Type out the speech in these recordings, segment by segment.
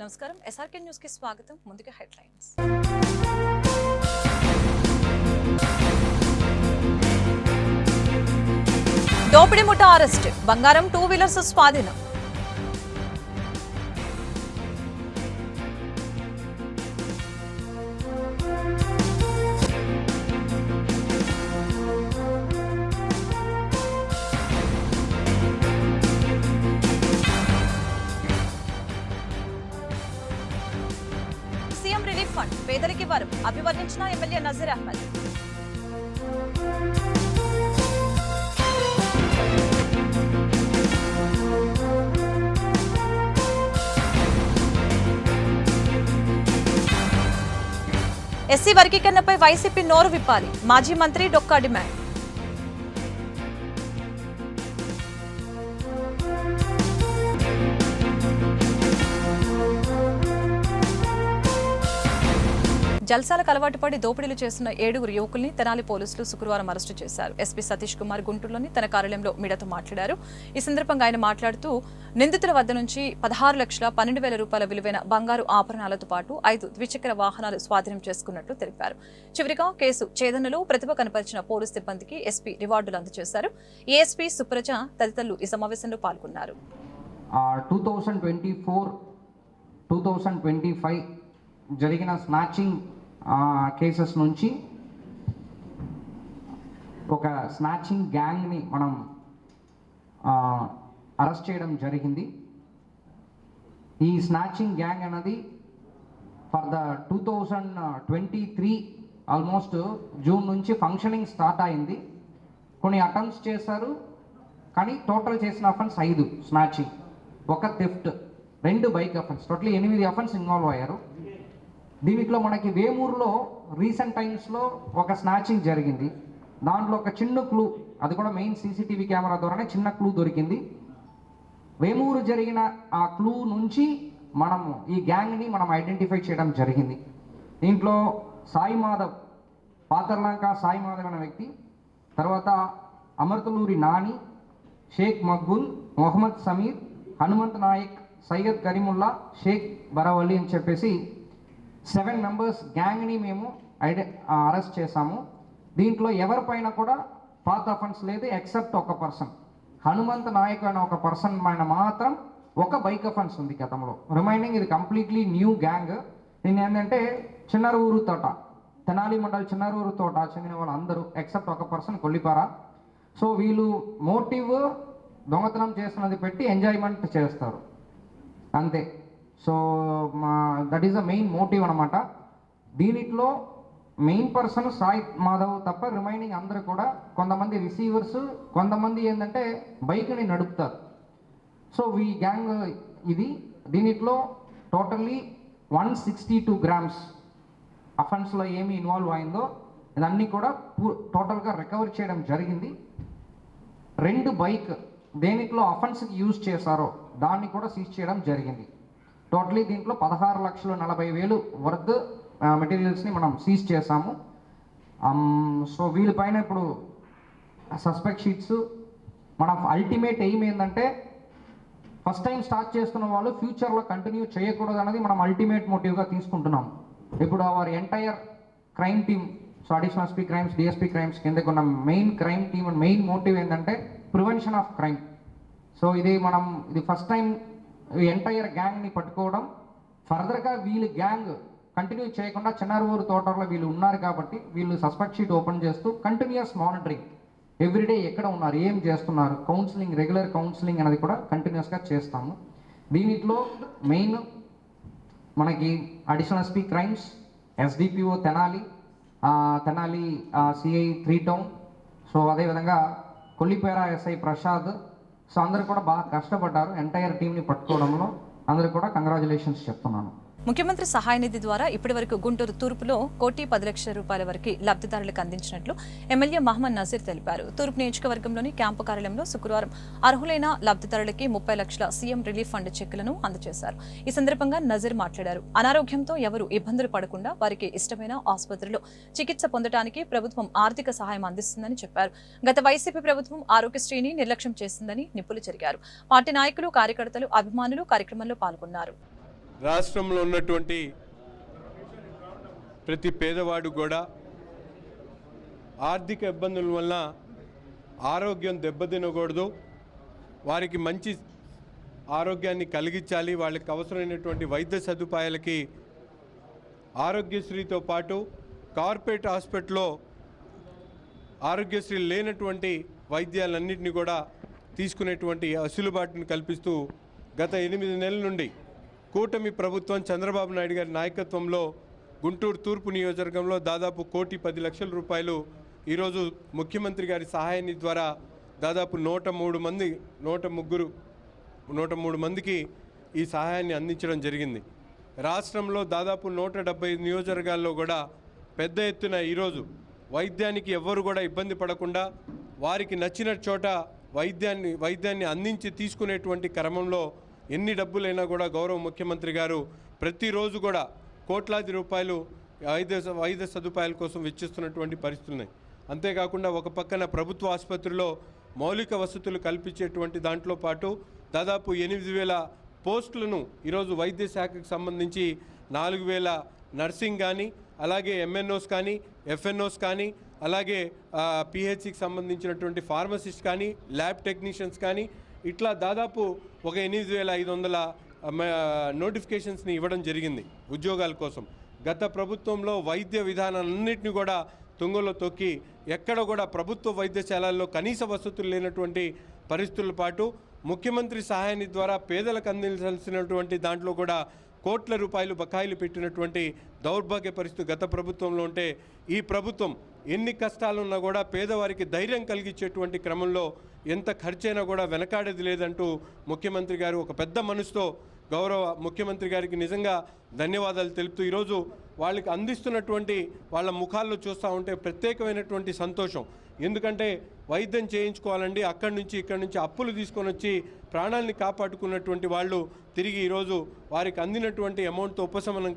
నమస్కారం. ఎస్ఆర్కే న్యూస్కి స్వాగతం. ముందుగా హెడ్లైన్స్. దోపిడీ ముఠ అరెస్ట్. బంగారం టూ వీలర్స్ స్వాధీనం. ఫండ్ వారు అభివర్ణించిన ఎమ్మెల్యే నజీర్ అహ్మద్. ఎస్సీ వర్గీకరణపై వైసీపీ నోరు విప్పాలి. మాజీ మంత్రి డొక్కా డిమాండ్. జల్సాలకు అలవాటు పడి దోపిడీలు చేస్తున్న ఏడుగురు యువకుల్ని తెనాలి పోలీసులు శుక్రవారం అరెస్టు చేశారు. ఎస్పీ సతీష్ కుమార్ గుంటూరులోని తన కార్యాలయంలో మీడియాతో మాట్లాడారు. ఈ సందర్భంగా ఆయన మాట్లాడుతూ నిందితుల వద్ద నుంచి పదహారు లక్షల పన్నెండు వేల రూపాయల విలువైన బంగారు ఆభరణాలతో పాటు ఐదు ద్విచక్ర వాహనాలు స్వాధీనం చేసుకున్నట్లు తెలిపారు. చివరిగా కేసు ఛేదనలో ప్రతిభ కనపరిచిన పోలీసు సిబ్బందికి ఎస్పీ రివార్డులు అందజేశారు. ఏఎస్పీ సుప్రజ తదితరులు ఈ సమావేశంలో పాల్గొన్నారు. Two thousand twenty four two thousand twenty five జరిగిన స్నాచింగ్ కేసెస్ నుంచి ఒక స్నాచింగ్ గ్యాంగ్ని మనం అరెస్ట్ చేయడం జరిగింది. ఈ స్నాచింగ్ గ్యాంగ్ అనేది for the two thousand twenty three almost June నుంచి ఫంక్షనింగ్ స్టార్ట్ అయింది. కొన్ని అటెంప్ట్స్ చేశారు కానీ టోటల్ చేసిన అఫెన్స్ ఐదు స్నాచింగ్. ఒక థెఫ్ట్ రెండు బైక్ అఫెన్స్. టోటల్ ఎనిమిది అఫెన్స్ ఇన్వాల్వ్ అయ్యారు. దీంట్లో మనకి వేమూరులో రీసెంట్ టైమ్స్లో ఒక స్నాచింగ్ జరిగింది. దాంట్లో ఒక చిన్న క్లూ అది కూడా మెయిన్ సీసీటీవీ కెమెరా ద్వారానే చిన్న క్లూ దొరికింది. వేమూరు జరిగిన ఆ క్లూ నుంచి మనము ఈ గ్యాంగ్ని మనం ఐడెంటిఫై చేయడం జరిగింది. దీంట్లో సాయి మాధవ్ పాతర్లాంక సాయి మాధవ్ అనే వ్యక్తి తర్వాత అమర్తలూరి నాని షేక్ మక్బుల్ మొహమ్మద్ సమీర్ హనుమంత్ నాయక్ సయ్యద్ కరీముల్లా షేక్ బరవల్లి అని చెప్పేసి సెవెన్ మెంబర్స్ గ్యాంగ్ని మేము ఐడె అరెస్ట్ చేశాము. దీంట్లో ఎవరిపైన కూడా పాత్ అఫెన్స్ లేదు ఎక్సెప్ట్ ఒక పర్సన్. హనుమంత్ నాయక్ అనే ఒక పర్సన్ పైన మాత్రం ఒక బైక్ అఫెన్స్ ఉంది గతంలో. రిమైనింగ్ ఇది కంప్లీట్లీ న్యూ గ్యాంగ్. దీన్ని ఏంటంటే చిన్నరూరు తోట తెనాలి మండల్ చిన్నరూరు తోట చెందిన వాళ్ళందరూ ఎక్సెప్ట్ ఒక పర్సన్ కొల్లిపార. సో వీళ్ళు మోటివ్ దొంగతనం చేస్తున్నది పెట్టి ఎంజాయ్మెంట్ చేస్తారు. అంతే. సో మా that is the main motive అనమాట దీనిట్లో మెయిన్ పర్సన్ సాయి మాధవ్ తప్ప రిమైనింగ్ అందరూ కూడా కొంతమంది రిసీవర్స్ కొంతమంది ఏంటంటే బైక్ని నడుపుతారు. సో ఈ గ్యాంగ్ ఇది దీనిట్లో totally one sixty two grams అఫెన్స్లో ఏమి ఇన్వాల్వ్ అయిందో ఇదన్నీ కూడా టోటల్గా రికవర్ చేయడం జరిగింది. రెండు బైక్ దేనిట్లో అఫెన్స్కి యూజ్ చేశారో దాన్ని కూడా సీజ్ చేయడం జరిగింది. టోటలీ దీంట్లో పదహారు లక్షలు నలభై వేలు వర్త్ మెటీరియల్స్ని మనం సీజ్ చేసాము సో వీళ్ళపైన ఇప్పుడు సస్పెక్ట్ షీట్స్ మన అల్టిమేట్ ఎయిమ్ ఏంటంటే ఫస్ట్ టైం స్టార్ట్ చేస్తున్న వాళ్ళు ఫ్యూచర్లో కంటిన్యూ చేయకూడదు అనేది మనం అల్టిమేట్ మోటివ్గా తీసుకుంటున్నాం. ఇప్పుడు our entire crime team so additional SP crimes DSP crimes కిందకు ఉన్న main crime team and main motive ఏంటంటే ప్రివెన్షన్ ఆఫ్ క్రైమ్. సో ఇది మనం ఇది ఫస్ట్ టైం ఎంటైర్ గ్యాంగ్ని పట్టుకోవడం ఫర్దర్గా వీళ్ళు గ్యాంగ్ కంటిన్యూ చేయకుండా చిన్నారూరు తోటలో వీళ్ళు ఉన్నారు కాబట్టి వీళ్ళు సస్పెక్ట్ షీట్ ఓపెన్ చేస్తూ కంటిన్యూస్ మానిటరింగ్ ఎవ్రీడే ఎక్కడ ఉన్నారు ఏం చేస్తున్నారు కౌన్సిలింగ్ రెగ్యులర్ కౌన్సిలింగ్ అనేది కూడా కంటిన్యూస్గా చేస్తాము. దీనిట్లో మెయిన్ మనకి additional SP crimes SDPO Tenali Tenali CI three town so అదేవిధంగా కొల్లిపేర ఎస్ఐ ప్రసాద్ సో అందరు కూడా బాగా కష్టపడ్డారు. ఎంటైర్ టీంని పట్టుకోవడంలో అందరూ కూడా కంగ్రాచులేషన్స్ చెప్తున్నాను. ముఖ్యమంత్రి సహాయ నిధి ద్వారా ఇప్పటి వరకు గుంటూరు తూర్పులో కోటి పది లక్షల రూపాయల వరకు లబ్ధిదారులకు అందించినట్లు ఎమ్మెల్యే మహమ్మద్ నజీర్ తెలిపారు. తూర్పు నియోజకవర్గంలోని క్యాంపు కార్యాలయంలో శుక్రవారం అర్హులైన లబ్ధిదారులకి ముప్పై లక్షల సీఎం రిలీఫ్ ఫండ్ చెక్కులను అందజేశారు. ఈ సందర్భంగా నజీర్ మాట్లాడారు. అనారోగ్యంతో ఎవరు ఇబ్బందులు పడకుండా వారికి ఇష్టమైన ఆసుపత్రిలో చికిత్స పొందడానికి ప్రభుత్వం ఆర్థిక సహాయం అందిస్తుందని చెప్పారు. గత వైసీపీ ప్రభుత్వం ఆరోగ్యశ్రీని నిర్లక్ష్యం చేసిందని నిప్పులు జరిగారు పార్టీ నాయకులు కార్యకర్తలు అభిమానులు కార్యక్రమంలో పాల్గొన్నారు. రాష్ట్రంలో ఉన్నటువంటి ప్రతి పేదవాడు కూడా ఆర్థిక ఇబ్బందుల వలన ఆరోగ్యం దెబ్బతినకూడదు. వారికి మంచి ఆరోగ్యాన్ని కలిగించాలి. వాళ్ళకి అవసరమైనటువంటి వైద్య సదుపాయాలకి ఆరోగ్యశ్రీతో పాటు కార్పొరేట్ హాస్పిటల్లో ఆరోగ్యశ్రీ లేనటువంటి వైద్యాలన్నింటినీ కూడా తీసుకునేటువంటి అసులుబాటును కల్పిస్తూ గత ఎనిమిది నెలల నుండి కూటమి ప్రభుత్వం చంద్రబాబు నాయుడు గారి నాయకత్వంలో గుంటూరు తూర్పు నియోజకవర్గంలో దాదాపు కోటి పది లక్షల రూపాయలు ఈరోజు ముఖ్యమంత్రి గారి సహాయాన్ని ద్వారా దాదాపు నూట మూడు మంది నూట ముగ్గురు నూట మూడు మందికి ఈ సహాయాన్ని అందించడం జరిగింది. రాష్ట్రంలో దాదాపు నూట డెబ్బై నియోజకవర్గాల్లో కూడా పెద్ద ఎత్తున ఈరోజు వైద్యానికి ఎవ్వరు కూడా ఇబ్బంది పడకుండా వారికి నచ్చిన చోట వైద్యాన్ని వైద్యాన్ని అందించి తీసుకునేటువంటి క్రమంలో ఎన్ని డబ్బులైనా కూడా గౌరవ ముఖ్యమంత్రి గారు ప్రతిరోజు కూడా కోట్లాది రూపాయలు వైద్య వైద్య సదుపాయాల కోసం వెచ్చిస్తున్నటువంటి పరిస్థితులు ఉన్నాయి. అంతేకాకుండా ఒక పక్కన ప్రభుత్వ ఆసుపత్రిలో మౌలిక వసతులు కల్పించేటువంటి దాంట్లో పాటు దాదాపు ఎనిమిది వేల పోస్టులను ఈరోజు వైద్య శాఖకు సంబంధించి నాలుగు వేల నర్సింగ్ కానీ అలాగే ఎంఎన్ఓస్ కానీ ఎఫ్ఎన్ఓస్ కానీ అలాగే పిహెచ్సికి సంబంధించినటువంటి ఫార్మసిస్ట్ కానీ ల్యాబ్ టెక్నీషియన్స్ కానీ ఇట్లా దాదాపు ఒక ఎనిమిది వేల ఐదు వందల నోటిఫికేషన్స్ని ఇవ్వడం జరిగింది ఉద్యోగాల కోసం. గత ప్రభుత్వంలో వైద్య విధానాలన్నింటినీ కూడా తుంగలో తొక్కి ఎక్కడ కూడా ప్రభుత్వ వైద్యశాలల్లో కనీస వసతులు లేనటువంటి పరిస్థితుల పాటు ముఖ్యమంత్రి సహాయాన్ని ద్వారా పేదలకు అందించాల్సినటువంటి దాంట్లో కూడా కోట్ల రూపాయలు బకాయిలు పెట్టినటువంటి దౌర్భాగ్య పరిస్థితి గత ప్రభుత్వంలో ఉంటే ఈ ప్రభుత్వం ఎన్ని కష్టాలున్నా కూడా పేదవారికి ధైర్యం కలిగించేటువంటి క్రమంలో ఎంత ఖర్చైనా కూడా వెనకాడేది లేదంటూ ముఖ్యమంత్రి గారు ఒక పెద్ద మనసుతో గౌరవ ముఖ్యమంత్రి గారికి నిజంగా ధన్యవాదాలు తెలుపుతూ ఈరోజు వాళ్ళకి అందిస్తున్నటువంటి వాళ్ళ ముఖాల్లో చూస్తూ ఉంటే ప్రత్యేకమైనటువంటి సంతోషం. ఎందుకంటే వైద్యం చేయించుకోవాలండి అక్కడి నుంచి ఇక్కడి నుంచి అప్పులు తీసుకొని వచ్చి ప్రాణాలని కాపాడుకున్నటువంటి వాళ్ళు తిరిగి ఈరోజు వారికి అందినటువంటి అమౌంట్తో ఉపశమనం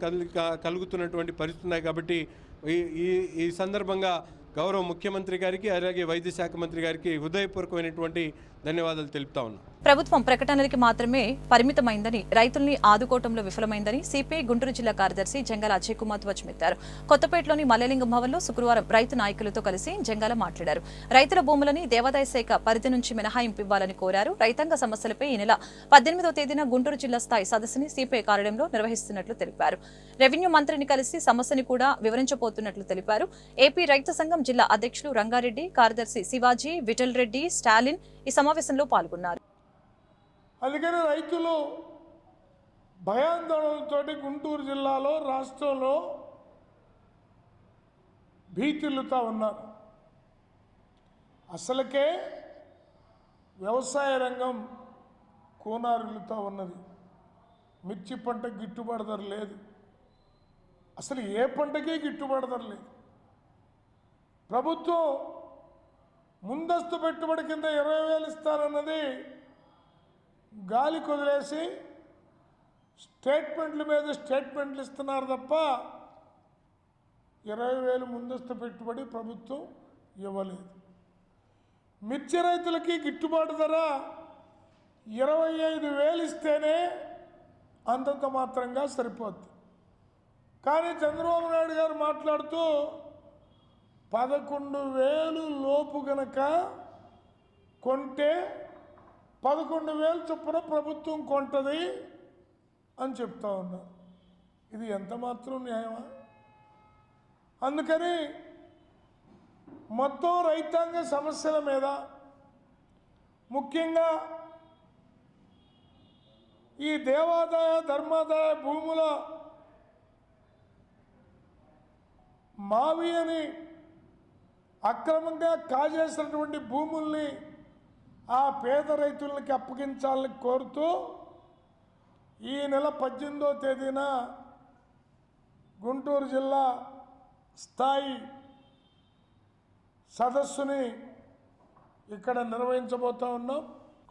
కలుగుతున్నటువంటి పరిస్థితున్నాయి కాబట్టి ఈ ఈ ఈ సందర్భంగా గౌరవ ముఖ్యమంత్రి గారికి అలాగే వైద్య శాఖ మంత్రి గారికి హృదయపూర్వకమైనటువంటి ధన్యవాదాలు తెలుపుతా ఉన్నా. ప్రభుత్వం ప్రకటనలకి మాత్రమే పరిమితమైందని రైతుల్ని ఆదుకోవటంలో విఫలమైందని సిపిఐ గుంటూరు జిల్లా కార్యదర్శి జంగాల అజయ్ కుమార్ ధ్వజమెత్తారు. కొత్తపేటలోని మల్లెలింగం భవన్లో శుక్రవారం రైతు నాయకులతో కలిసి జంగాల మాట్లాడారు. రైతుల భూములని దేవాదాయ శాఖ పరిధి నుంచి మినహాయింపు ఇవ్వాలని కోరారు. రైతాంగ సమస్యలపై ఈ నెల పద్దెనిమిదో తేదీన గుంటూరు జిల్లా స్థాయి సదస్సుని సిపిఐ కార్యాలయంలో నిర్వహిస్తున్నట్లు తెలిపారు. రెవెన్యూ మంత్రిని కలిసి సమస్యని కూడా వివరించబోతున్నట్లు తెలిపారు. ఏపీ రైతు సంఘం జిల్లా అధ్యక్షులు రంగారెడ్డి కార్యదర్శి శివాజీ విఠల్ రెడ్డి స్టాలిన్ ఈ సమావేశంలో పాల్గొన్నారు. అందుకని రైతులు భయాందోళనతో గుంటూరు జిల్లాలో రాష్ట్రంలో భీతిల్లుతా ఉన్నారు. అసలుకే వ్యవసాయ రంగం కూనారిల్లుతా ఉన్నది. మిర్చి పంట గిట్టుబాటు ధర లేదు. అసలు ఏ పంటకే గిట్టుబాటు ధర లేదు. ప్రభుత్వం ముందస్తు పెట్టుబడి కింద ఇరవై వేలు ఇస్తారన్నది గాలి కుదిలేసి స్టేట్మెంట్ల మీద స్టేట్మెంట్లు ఇస్తున్నారు తప్ప ఇరవై వేలు ముందస్తు పెట్టుబడి ప్రభుత్వం ఇవ్వలేదు. మిర్చి రైతులకి గిట్టుబాటు ధర ఇరవై ఐదు వేలు ఇస్తేనే అంతంత మాత్రంగా సరిపోద్ది. కానీ చంద్రబాబు నాయుడు గారు మాట్లాడుతూ పదకొండు వేలు లోపు గనక కొంటే పదకొండు వేలు చొప్పున ప్రభుత్వం కొంటది అని చెప్తా ఉన్నారు ఇది ఎంత మాత్రం న్యాయమా? అందుకని మొత్తం రైతాంగ సమస్యల మీద ముఖ్యంగా ఈ దేవాదాయ ధర్మాదాయ భూముల మావి అని అక్రమంగా కాజేసినటువంటి భూముల్ని ఆ పేద రైతులకి అప్పగించాలని కోరుతూ ఈ నెల పద్దెనిమిదో తేదీన గుంటూరు జిల్లా స్థాయి సదస్సుని ఇక్కడ నిర్వహించబోతూ ఉన్నాం.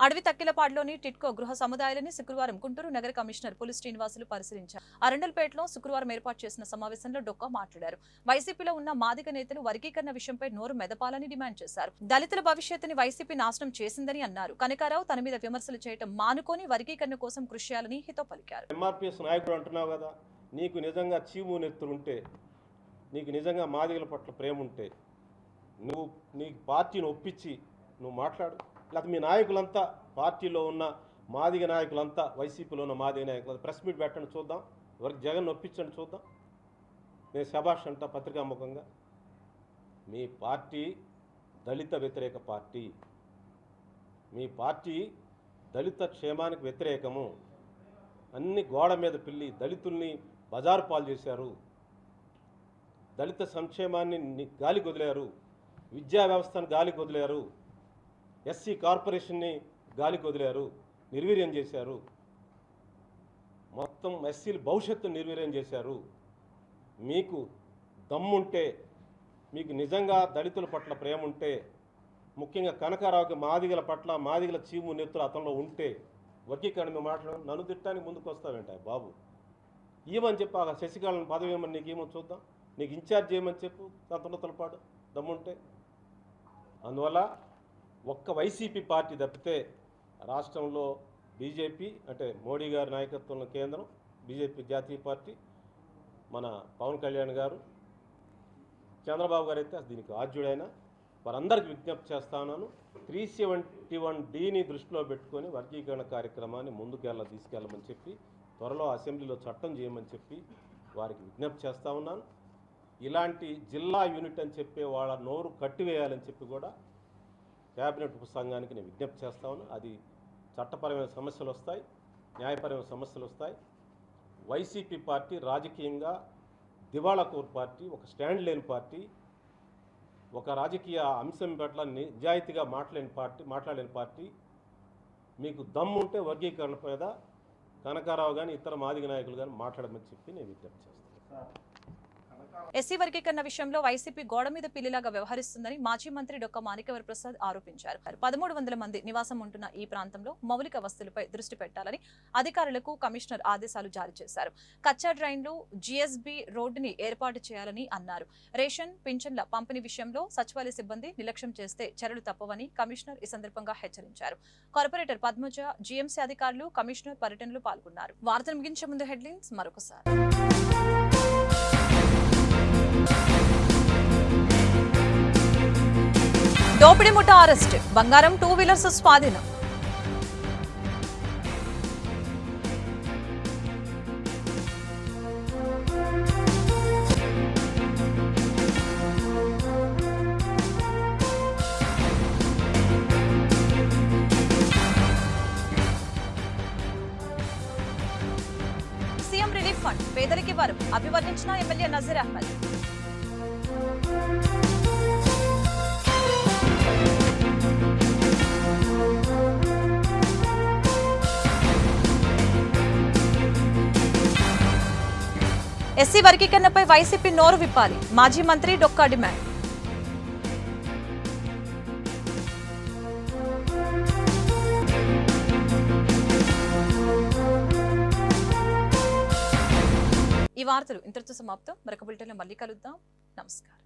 అడవి తక్కిలపాడులోని టిట్కో గృహ సముదాయాలని శుక్రవారం గుంటూరు నగర కమిషనర్ పులి శ్రీనివాసులు పరిశీలించారు. అరండల్పేటలో శుక్రవారం ఏర్పాటు చేసిన సమావేశంలో డొక్కా మాట్లాడారు. వైసీపీలో ఉన్న మాదిక నేతలు వర్గీకరణ విషయంపై నోరు మెదపాలని డిమాండ్ చేశారు. దళితుల భవిష్యత్తుని వైసీపీ నాశనం చేసిందని అన్నారు. కనకారావు తన మీద విమర్శలు చేయటం మానుకొని వర్గీకరణ కోసం కృషి చేయాలని హితో పలికారు. ఎంఆర్పిఎస్ నాయకుడు అంటున్నావు కదా నీకు నిజంగా చీము నెత్తులు ఉంటే నీకు నిజంగా మాదిగల పట్ల ప్రేమ ఉంటే నువ్వు నీ పార్టీని ఒప్పించి నువ్వు మాట్లాడు. లేకపోతే మీ నాయకులంతా పార్టీలో ఉన్న మాదిగ నాయకులంతా వైసీపీలో ఉన్న మాదిగ నాయకులు ప్రెస్ మీట్ పెట్టండి చూద్దాం. ఎవరికి జగన్ నొప్పించండి చూద్దాం. నేను శభాష్ అంట పత్రికాముఖంగా మీ పార్టీ దళిత వ్యతిరేక పార్టీ. మీ పార్టీ దళిత క్షేమానికి వ్యతిరేకము. అన్ని గోడ మీద పిల్లి దళితుల్ని బజారు పాలు చేశారు. దళిత సంక్షేమాన్ని గాలి గాలికి విద్యా వ్యవస్థను గాలి వదిలారు. ఎస్సీ కార్పొరేషన్ని గాలికి వదిలారు నిర్వీర్యం చేశారు. మొత్తం ఎస్సీల భవిష్యత్తును నిర్వీర్యం చేశారు. మీకు దమ్ముంటే మీకు నిజంగా దళితుల పట్ల ప్రేమ ఉంటే ముఖ్యంగా కనకారావుకి మాదిగల పట్ల మాదిగల చీము నెత్తులు అతనిలో ఉంటే వర్గీకరణ మీద మాట్లాడడం నన్ను తిట్టడానికి ముందుకు వస్తావేంట బాబు? ఏమని చెప్పి? ఆ శశికళను పదవి ఏమని నీకు ఏమని చూద్దాం? నీకు ఇన్ఛార్జ్ చేయమని చెప్పు? తంతనతల పాటు దమ్ముంటే? అందువల్ల ఒక్క వైసీపీ పార్టీ తప్పితే రాష్ట్రంలో బీజేపీ అంటే మోడీ గారి నాయకత్వంలో కేంద్రం బీజేపీ జాతీయ పార్టీ మన పవన్ కళ్యాణ్ గారు చంద్రబాబు గారు అయితే దీనికి ఆద్యుడైన. వారందరికీ విజ్ఞప్తి చేస్తా ఉన్నాను త్రీ సెవెంటీ వన్ డీని దృష్టిలో పెట్టుకొని వర్గీకరణ కార్యక్రమాన్ని ముందుకెళ్ళ తీసుకెళ్ళమని చెప్పి త్వరలో అసెంబ్లీలో చట్టం చేయమని చెప్పి వారికి విజ్ఞప్తి చేస్తూ ఉన్నాను. ఇలాంటి జిల్లా యూనిట్ అని చెప్పే వాళ్ళ నోరు కట్టివేయాలని చెప్పి కూడా క్యాబినెట్ ఉపసంఘానికి నేను విజ్ఞప్తి చేస్తా అది చట్టపరమైన సమస్యలు వస్తాయి న్యాయపరమైన సమస్యలు వస్తాయి. వైసీపీ పార్టీ రాజకీయంగా దివాళా కోర్ పార్టీ ఒక స్టాండ్ లేని పార్టీ ఒక రాజకీయ అంశం పట్ల నిజాయితీగా మాట్లాడిన పార్టీ మాట్లాడలేని పార్టీ మీకు దమ్ముంటే వర్గీకరణ మీద కనకారావు కానీ ఇతర మాదిగ నాయకులు కానీ మాట్లాడమని చెప్పి నేను విజ్ఞప్తి చేస్తాను. ఎస్సీ వర్గీకరణ విషయంలో వైసీపీ గోడ మీద పిల్లిలాగా వ్యవహరిస్తుందని మాజీ మంత్రి డొక్క మాణికవర ప్రసాద్ ఆరోపించారు. పదమూడు వందల మంది నివాసం ఉంటున్న ఈ ప్రాంతంలో మౌలిక వస్తువులపై దృష్టి పెట్టాలని అధికారులకు కమిషనర్ ఆదేశాలు జారీ చేశారు. కచ్చా డ్రైన్లు జీఎస్బీ రోడ్డుని ఏర్పాటు చేయాలని అన్నారు. రేషన్ పింఛన్ల పంపిణీ విషయంలో సచివాలయ సిబ్బంది నిర్లక్ష్యం చేస్తే చర్యలు తప్పవని కమిషనర్ ఈ సందర్భంగా హెచ్చరించారు. కార్పొరేటర్ పద్మజ జీఎంసీ అధికారులు కమిషనర్ పర్యటనలో పాల్గొన్నారు. వార్తను ముగించే ముందు హెడ్లైన్స్ మరొకసారి. దోపిడీ ముఠా అరెస్ట్. బంగారం టూ వీలర్స్ స్వాధీనం. CM relief fund. పేదరికి వరం. అభివర్ణించిన ఎమ్మెల్యే నజీర్ అహ్మద్. ఎస్సీ వర్గీకరణపై వైసీపీ నోరు విప్పాలి. మాజీ మంత్రి డొక్కా డిమాండ్. ఈ వార్తలు ఇంతటితో సమాప్తం. మరొక బులెటిన్లో మళ్ళీ కలుద్దాం. నమస్కారం.